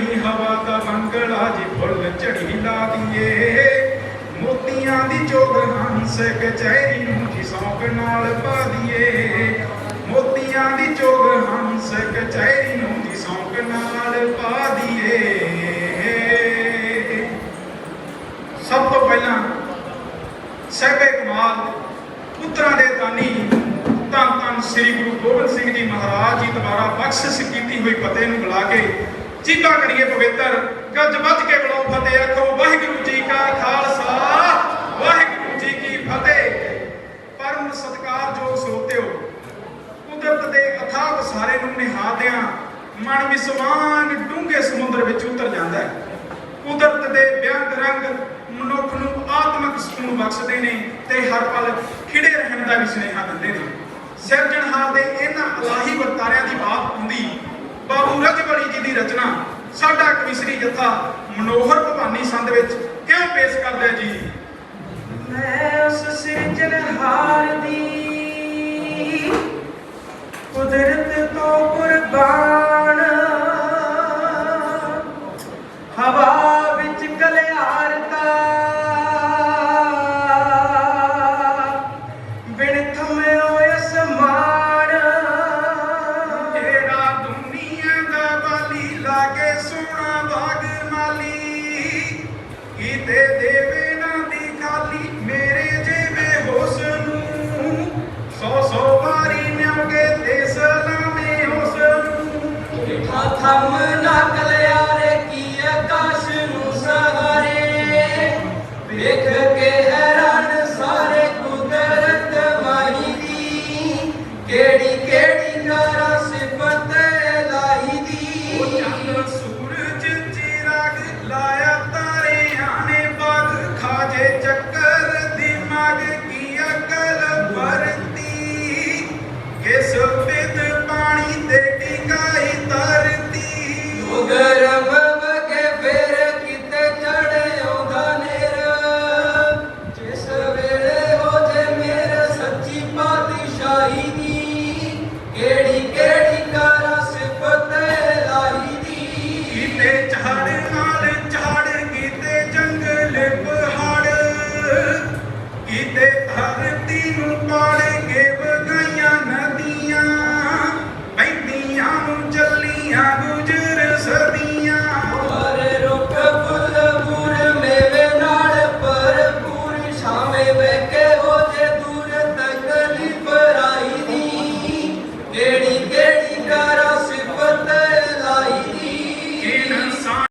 ਨੀ ਹਵਾ ਦਾ ਬੰਗਲਾ ਜੀ ਫੁੱਲ ਝੜੀ ਲਾ ਦੀਏ ਮੋਤੀਆਂ ਦੀ ਚੋਗ ਹੰਸ ਕਚਹਿਰੀ ਨੂੰ ਜੀ ਸੌਂਕ ਨਾਲ ਪਾ ਦੀਏ। ਮੋਤੀਆਂ ਦੀ ਚੋਗ ਹੰਸ ਕਚਹਿਰੀ ਨੂੰ ਜੀ ਸੌਂਕ ਨਾਲ ਪਾ ਦੀਏ। ਸਭ ਤੋਂ ਪਹਿਲਾਂ ਸਹਿਬੇ ਕਮਾਲ, ਪੁੱਤਰਾਂ ਦੇ ਦਾਨੀ ਧੰਨ ਧੰਨ ਸ੍ਰੀ ਗੁਰੂ ਗੋਬਿੰਦ ਸਿੰਘ ਜੀ ਮਹਾਰਾਜ ਜੀ ਦੁਆਰਾ ਬਖਸ਼ਿਸ਼ ਕੀਤੀ ਹੋਈ ਫਤਿਹ ਨੂੰ ਬੁਲਾ ਕੇ ਚੀਕਾ ਕਰੀਏ ਪਵਿੱਤਰ, ਗੱਜ ਵੱਜ ਕੇ ਬੁਲਾਓ ਫਤਿਹ ਆਖੋ ਵਾਹਿਗੁਰੂ ਜੀ ਕਾ ਖਾਲਸਾ। ਵਾਹਿਗੁਰੂ ਜੀ ਕੀ ਫਤਿਹ। ਪਰਮ ਸਤਿਕਾਰਯੋਗ ਸਰੋਤਿਓ ਕੁਦਰਤ ਦੇ ਅਥਾਹ ਸਾਰੇ ਨੂੰ ਨਿਹਾਦਿਆਂ ਮਨ ਵਿਸਵਾਨ ਡੂੰਘੇ ਸਮੁੰਦਰ ਵਿੱਚ ਉਤਰ ਜਾਂਦਾ ਹੈ। ਕੁਦਰਤ ਦੇ ਬਿਆੰਗ ਰੰਗ ਮਨੁੱਖ ਨੂੰ ਆਤਮਿਕ ਸਕੂਨ ਬਖਸ਼ਦੇ ਨੇ ਤੇ ਹਰ ਪਲ ਖਿੜੇ ਰਹਿਣ ਦਾ ਵੀ ਸੁਨੇਹਾ ਦਿੰਦੇ ਨੇ। ਸਿਰਜਣਹਾਰ ਦੇ ਇਹਨਾਂ ਅਲਾਹੀ ਵਰਤਾਰਿਆਂ ਦੀ ਬਾਤ ਹੁੰਦੀ ਬਾਬੂ ਜੀ ਦੀ ਰਚਨਾ ਸਾਡਾ ਕਵਿਸ਼ਰੀ ਜਥਾ ਮਨੋਹਰ ਭਵਾਨੀ ਸੰਦ ਵਿੱਚ ਕਿਉਂ ਪੇਸ਼ ਕਰਦਾ ਜੀ? ਮੈਂ ਉਸ ਸਿਰਜਣਹਾਰ ਕੀਤੇ ਦੇਵੇ ਨਾ ਦੀ ਖਾਲੀ ਮੇਰੇ ਜੇਵੇ ਹੋਸ ਨੂੰ। ਸੌ ਸੋ ਵਾਰੀ ਨਿਉਗੇ ਤੇ ਸਲਾਮੇ ਹੋਸ ਨੂੰ। ਥਮ away.